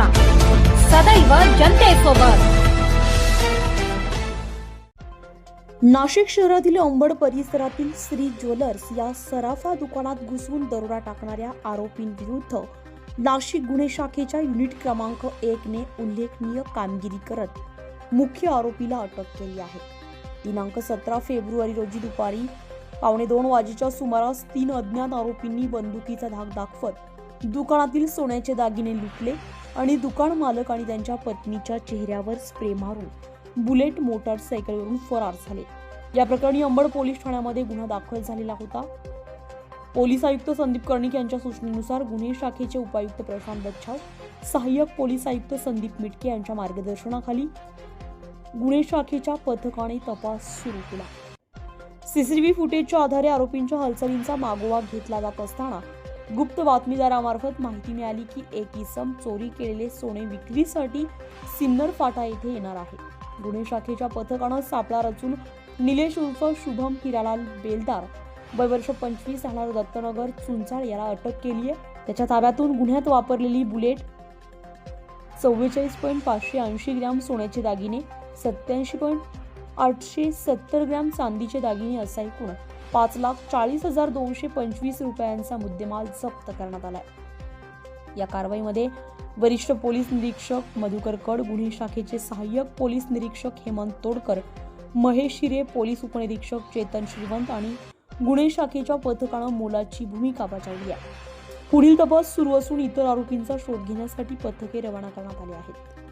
लोकांचा सदैव जनतेसोबत. नाशिक शहरातील अंबड परिसरातील श्री ज्वेलर्स या सराफा दुकानात घुसवून दरोडा टाकणाऱ्या आरोपींविरुद्ध नाशिक गुन्हे शाखेच्या युनिट क्रमांक एक ने उल्लेखनीय कामगिरी करत मुख्य आरोपीला अटक केली आहे. दिनांक सतरा फेब्रुवारी रोजी दुपारी पावणे दोन वाजेच्या सुमारास तीन अज्ञात आरोपींनी बंदुकीचा धाक दाखवत दुकानातील सोन्याचे दागिने लुटले आणि दुकान मालक आणि त्यांच्या पत्नीच्या चेहऱ्यावर स्प्रे मारून बुलेट मोटारसायकलवरून फरार झाले. या प्रकरणी अंबड पोलीस ठाण्यामध्ये गुन्हा दाखल झालेला होता. पोलीस आयुक्त संदीप कर्णिक यांच्या सूचनेनुसार गुन्हे शाखेचे उपायुक्त प्रशांत बच्छाव सहाय्यक पोलीस आयुक्त संदीप मिटके यांच्या मार्गदर्शनाखाली गुन्हे शाखेच्या पथकाने तपास सुरू केला. सीसीटीव्ही फुटेजच्या आधारे आरोपींच्या हालचालींचा मागोवा घेतला जात असताना गुप्त बातमीदारामार्फत माहिती मिळाली की एक इसम चोरी केलेले सोने विक्रीसाठी सिन्नर फाटा येथे येणार आहे. गुन्हे शाखेच्या पथकानं सापळा रचून निलेश उर्फ शुभम हिरालाल बेलदार वय वर्ष पंचवीस राहणार दत्तनगर चुंचाळ याला अटक केली आहे. त्याच्या ताब्यातून गुन्ह्यात वापरलेली बुलेट चव्वेचाळीस पॉईंट पाचशे ऐंशी ग्रॅम सोन्याचे दागिने सत्याऐंशी पॉईंट आठशे सत्तर ग्रॅम चांदीचे दागिने असा एकूण पाच लाख चाळीस हजार दोनशे पंचवीस रुपयांचा मुद्देमाल जप्त करण्यात आलाय. या कारवाईमध्ये वरिष्ठ पोलीस निरीक्षक मधुकर कड गुन्हे शाखेचे सहाय्यक पोलीस निरीक्षक हेमंत तोडकर महेश शिरे पोलीस उपनिरीक्षक चेतन श्रीवंत आणि गुन्हे शाखेच्या पथकानं मोलाची भूमिका बजावली आहे. पुढील तपास सुरू असून इतर आरोपींचा शोध घेण्यासाठी पथके रवाना करण्यात आली आहेत.